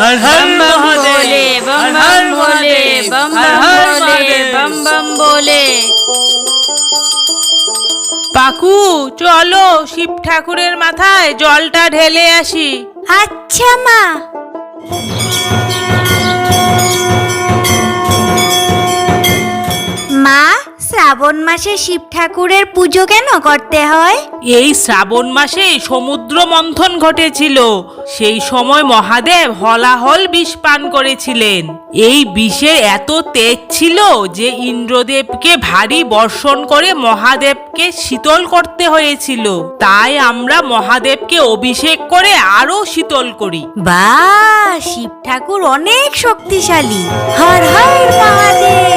হর হর বম বম বম বম বম বম পাকু চলো শিব ঠাকুরের মাথায় জলটা ঢেলে আসি। আচ্ছা মা। শ্রাবণ মাসে শিব ঠাকুরের পুজো কেন করতে হয়? এই শ্রাবণ মাসে সমুদ্র মন্থন ঘটেছিল। সেই সময় মহাদেব হলাহল বিষ পান করেছিলেন। এই বিষের এত তেজ ছিল যে ইন্দ্রদেবকে ভারী বর্ষণ করে মহাদেবকে শীতল করতে হয়েছিল। তাই আমরা মহাদেবকে অভিষেক করে আরও শীতল করি। বা শিব ঠাকুর অনেক শক্তিশালী। হর হর মহাদেব।